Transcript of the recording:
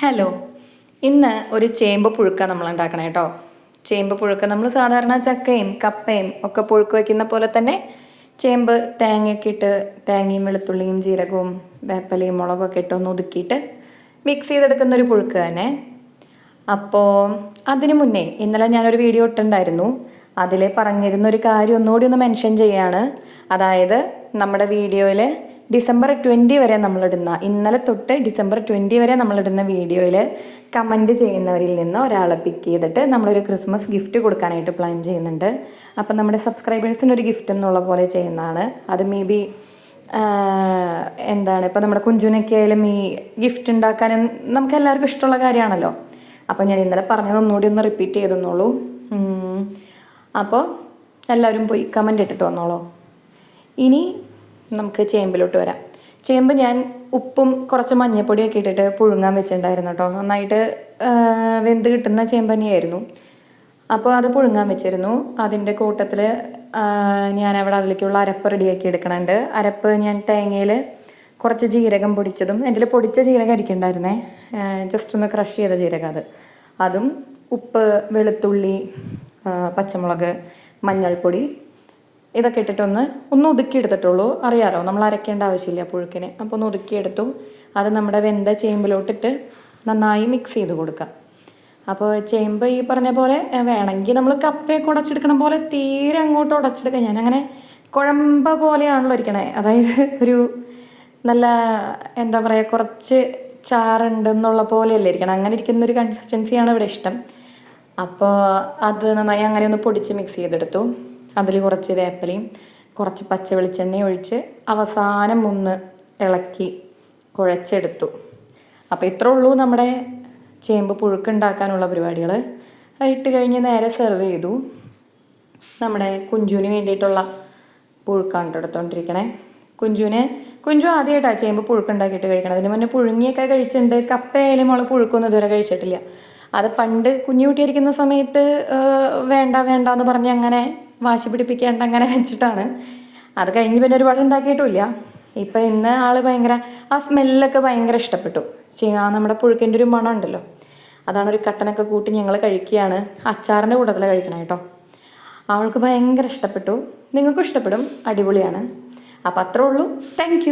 Hello ഇന്ന് ഒരു ചേമ്പ് പുഴുക്ക നമ്മൾ ഉണ്ടാക്കണം കേട്ടോ ചേമ്പ് പുഴുക്ക നമ്മൾ സാധാരണ ചക്കയും കപ്പയും ഒക്കെ പുഴുക്ക് വയ്ക്കുന്ന പോലെ തന്നെ ചേമ്പ് തേങ്ങയൊക്കെ ഇട്ട് തേങ്ങയും വെളുത്തുള്ളിയും ജീരകവും വേപ്പലയും മുളകൊക്കെ ഇട്ട് ഒന്ന് ഒതുക്കിയിട്ട് മിക്സ് ചെയ്തെടുക്കുന്ന ഒരു പുഴുക്ക് തന്നെ. അപ്പോൾ അതിനു മുന്നേ ഇന്നലെ ഞാനൊരു വീഡിയോ ഇട്ടുണ്ടായിരുന്നു അതിൽ പറഞ്ഞിരുന്ന ഒരു കാര്യം ഒന്നുകൂടി ഒന്ന് മെൻഷൻ ചെയ്യാണ്. അതായത് നമ്മുടെ വീഡിയോയിൽ ഡിസംബർ ട്വന്റി വരെ നമ്മളിടുന്ന ഇന്നലെ തൊട്ട് ഡിസംബർ ട്വന്റി വരെ നമ്മളിടുന്ന വീഡിയോയിൽ കമന്റ് ചെയ്യുന്നവരിൽ നിന്ന് ഒരാളെ പിക്ക് ചെയ്തിട്ട് നമ്മളൊരു ക്രിസ്മസ് ഗിഫ്റ്റ് കൊടുക്കാനായിട്ട് പ്ലാൻ ചെയ്യുന്നുണ്ട്. അപ്പം നമ്മുടെ സബ്സ്ക്രൈബേഴ്സിന് ഒരു ഗിഫ്റ്റ് എന്നുള്ള പോലെ ചെയ്യുന്നതാണ്. അത് മേ ബി എന്താണ് ഇപ്പം നമ്മുടെ കുഞ്ചുനൊക്കെ ആയാലും ഈ ഗിഫ്റ്റ് ഉണ്ടാക്കാൻ നമുക്ക് എല്ലാവർക്കും ഇഷ്ടമുള്ള കാര്യമാണല്ലോ. അപ്പം ഞാൻ ഇന്നലെ പറഞ്ഞത് ഒന്നുകൂടി ഒന്ന് റിപ്പീറ്റ് ചെയ്തെന്നുള്ളൂ. അപ്പോൾ എല്ലാവരും പോയി കമന്റ് ഇട്ടിട്ട് വന്നോളൂ. ഇനി നമുക്ക് ചേമ്പിലോട്ട് വരാം. ചേമ്പ് ഞാൻ ഉപ്പും കുറച്ച് മഞ്ഞപ്പൊടിയൊക്കെ ഇട്ടിട്ട് പുഴുങ്ങാൻ വെച്ചിട്ടുണ്ടായിരുന്നു കേട്ടോ. നന്നായിട്ട് വെന്ത് കിട്ടുന്ന ചേമ്പ് തന്നെയായിരുന്നു. അപ്പോൾ അത് പുഴുങ്ങാൻ വെച്ചിരുന്നു. അതിന്റെ കൂട്ടത്തിൽ ഞാൻ അവിടെ അതിലേക്കുള്ള അരപ്പ് റെഡിയാക്കി എടുക്കണുണ്ട്. അരപ്പ് ഞാൻ തേങ്ങയിൽ കുറച്ച് ജീരകം പൊടിച്ചതും എന്റെ പൊടിച്ച ജീരകം ഇരിക്കണ്ടായിരുന്നേ ജസ്റ്റ് ഒന്ന് ക്രഷ് ചെയ്ത ജീരകം അത്. അതും ഉപ്പ് വെളുത്തുള്ളി പച്ചമുളക് മഞ്ഞൾപ്പൊടി ഇതൊക്കെ ഇട്ടിട്ടൊന്ന് ഒന്ന് ഒതുക്കി എടുത്തിട്ടുള്ളൂ. അറിയാലോ നമ്മൾ അരയ്ക്കേണ്ട ആവശ്യമില്ല പുഴുക്കിന്. അപ്പോൾ ഒന്ന് ഒതുക്കിയെടുത്തു അത് നമ്മുടെ വെന്ത ചേമ്പിലോട്ടിട്ട് നന്നായി മിക്സ് ചെയ്ത് കൊടുക്കാം. അപ്പോൾ ചേമ്പ് ഈ പറഞ്ഞ പോലെ വേണമെങ്കിൽ നമ്മൾ കപ്പയൊക്കെ ഉടച്ചെടുക്കണ പോലെ തീരെ അങ്ങോട്ട് ഉടച്ചെടുക്കാം. ഞാനങ്ങനെ കുഴമ്പ പോലെയാണല്ലോ ഇരിക്കണേ. അതായത് ഒരു നല്ല എന്താ പറയുക കുറച്ച് ചാറുണ്ടെന്നുള്ള പോലെയല്ലേ ഇരിക്കണം. അങ്ങനെ ഇരിക്കുന്ന ഒരു കൺസിസ്റ്റൻസിയാണ് ഇവിടെ ഇഷ്ടം. അപ്പോൾ അത് നന്നായി അങ്ങനെ ഒന്ന് പൊടിച്ച് മിക്സ് ചെയ്തെടുത്തു. അതിൽ കുറച്ച് വേപ്പലയും കുറച്ച് പച്ച വെളിച്ചെണ്ണയും ഒഴിച്ച് അവസാനം ഒന്ന് ഇളക്കി കുഴച്ചെടുത്തു. അപ്പോൾ ഇത്രേ ഉള്ളൂ നമ്മുടെ ചേമ്പ് പുഴുക്കുണ്ടാക്കാനുള്ള പരിപാടികൾ ഇട്ട് കഴിഞ്ഞ് നേരെ സെർവ് ചെയ്തു. നമ്മുടെ കുഞ്ചുവിന് വേണ്ടിയിട്ടുള്ള പുഴുക്കാണ് ട്ടോ എടുത്തോണ്ടിരിക്കണേ. കുഞ്ചുവിന് കുഞ്ചു ആദ്യമായിട്ടാണ് ചേമ്പ് പുഴുക്കുണ്ടാക്കിയിട്ട് കഴിക്കണം അതിന് മുന്നേ പുഴുങ്ങിയൊക്കെ കഴിച്ചിട്ടുണ്ട്. കപ്പയായാലും അവൾ പുഴുക്കൊന്നും ഇതുവരെ കഴിച്ചിട്ടില്ല. അത് പണ്ട് കുഞ്ഞു കുട്ടിയിരിക്കുന്ന സമയത്ത് വേണ്ട വേണ്ട എന്ന് പറഞ്ഞ് അങ്ങനെ വാശി പിടിപ്പിക്കേണ്ട അങ്ങനെ വെച്ചിട്ടാണ്. അത് കഴിഞ്ഞ് പിന്നെ ഒരുപാട് ഉണ്ടാക്കിയിട്ടുമില്ല. ഇപ്പം ഇന്ന് ആൾ ഭയങ്കര ആ സ്മെല്ലൊക്കെ ഭയങ്കര ഇഷ്ടപ്പെട്ടു. ആ നമ്മുടെ പുഴുക്കിന്റെ ഒരു മണം ഉണ്ടല്ലോ. അതാണ് ഒരു കട്ടനൊക്കെ കൂട്ടി ഞങ്ങൾ കഴിക്കുകയാണ്. അച്ചാറിന്റെ കൂട്ടത്തിൽ കഴിക്കണം കേട്ടോ അവൾക്ക് ഭയങ്കര ഇഷ്ടപ്പെട്ടു. നിങ്ങൾക്കും ഇഷ്ടപ്പെടും. അടിപൊളിയാണ്. അപ്പം അത്രേ ഉള്ളൂ. താങ്ക്